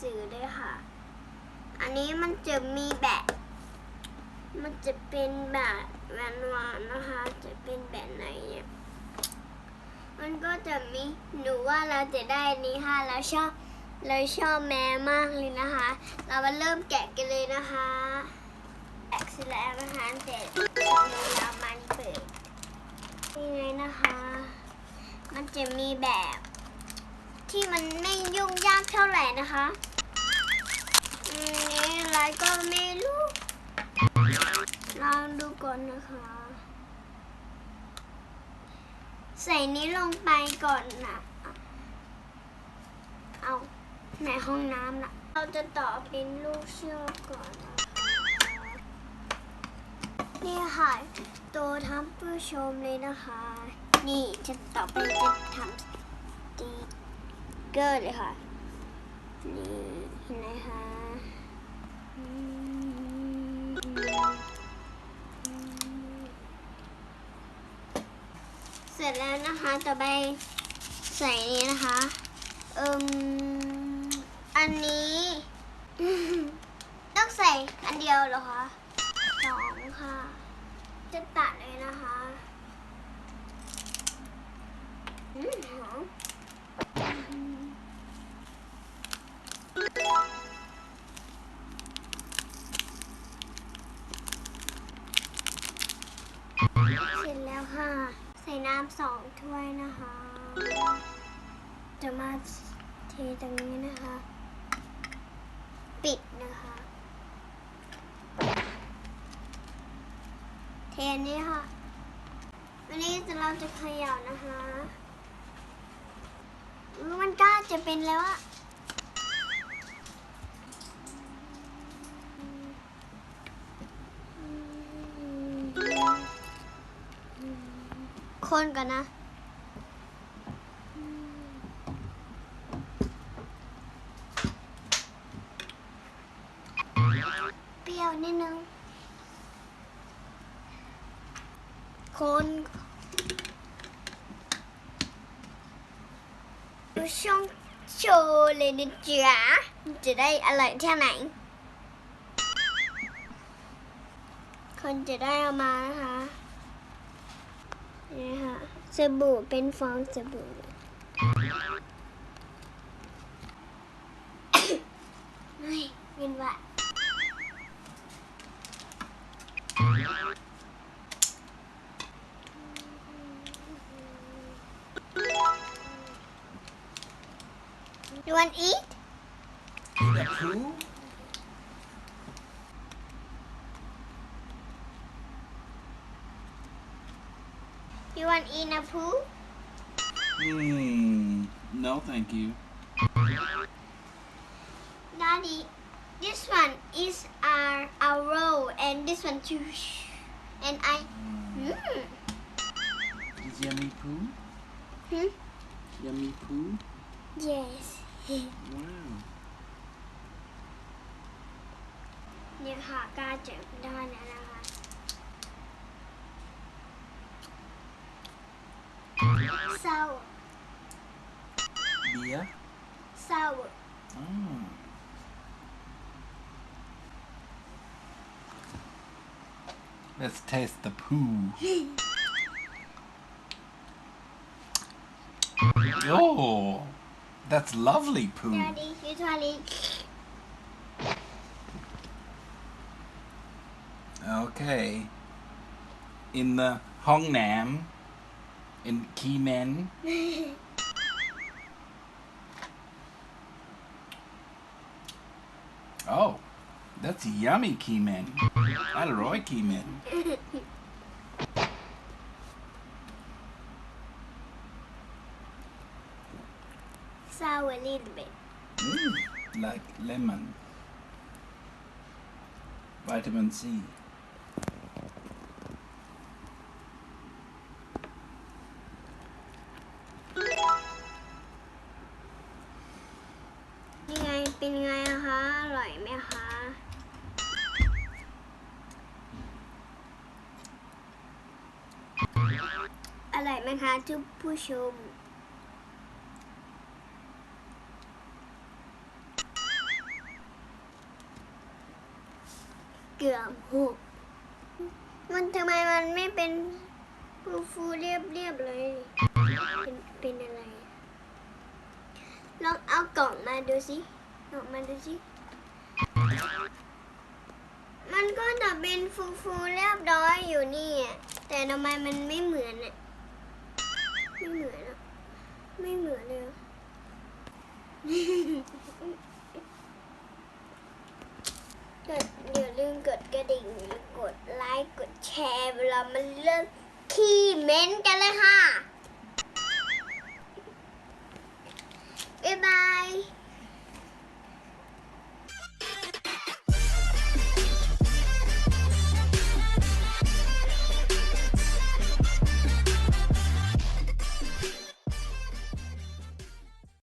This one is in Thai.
สื่อได้ค่ะ อันนี้มันจะมีแบบ มันจะเป็นแบบหวนวานนะคะ จะเป็นแบบไหนเนี่ยมันก็จะมีหนูว่าเราจะได้นี้ค่ะเราชอบเราชอบแม่มากเลยนะคะ เรามาเริ่มแกะกันเลยนะคะแกะเสร็จแล้วนะคะเสร็จเรามันเปิดยังไงนะคะ มันจะมีแบบ ที่มันไม่ยุ่งยากเท่าไหร่นะคะนนี้อะไรก็ไม่รู้ลองดูก่อนนะคะ ใส่นี้ลงไปก่อนนะเอาในห้องน้ำนะเราจะต่อเป็นลูกเชือกก่อนนะนี่ค่ะ ตัวทับผู้ชมเลยนะคะ นี่จะต่อไปจะทำสติก เกอร์เลยค่ะ นี่เห็นไหมคะเสร็จแล้วนะคะต่อไปใส่นี้นะคะเอิมอันนี้ ต้องใส่อันเดียวเหรอคะ น้ำสองถ้วยนะคะ จะมาเทตรงนี้นะคะ ปิดนะคะ เทนี้ค่ะ วันนี้เราจะเขย่านะคะ มันกล้าจะเป็นแล้วอะ คนกันนะ เปรี้ยวนิดนึง คนดูช่องโชว์เลยนะจ๊ะจะได้อร่อยแค่ไหน คนจะได้เอามานะคะ นี่ค่ะสบู่เป็นฟองสบู่เฮ้ยเงินวะ You want to eat? Eat You want to eat a poo? Hmm. No, thank you. Daddy, this one is our, our roll and this one too. And I, Mm. mm, Is yummy poo? hmm? Yummy poo? yes. Wow. เนี่ยค่ะกล้าเจ็บได้แล้วนะ Sour Beer? sour Oh. Hmm. Let's taste the poo. Oh, that's lovely poo. Daddy Okay. In the Hong Nam, in Keymen. Oh, that's yummy Keymen. Roy Keymen. sour a little bit Mm, like lemon. Vitamin C. เป็นไงคะ อร่อยไหมคะ อร่อยไหมคะทุกผู้ชม เกือบหกมันทำไมมันไม่เป็นฟูฟูเรียบเรียบเลย เป็นเป็นอะไร ลองเอากล่องมาดูสิ ออกมาดูสิ มันก็จะเป็นฟูฟูๆเรียบร้อยอยู่นี่ แต่ทำไมมันไม่เหมือนอะ ไม่เหมือนอะ ไม่เหมือนเลยอะกดอย่าลืมกดกระดิ่งหรือกดไลค์กดแชร์เวลามันเริ่มขี้เม้นกันเลยค่ะ บ๊ายบาย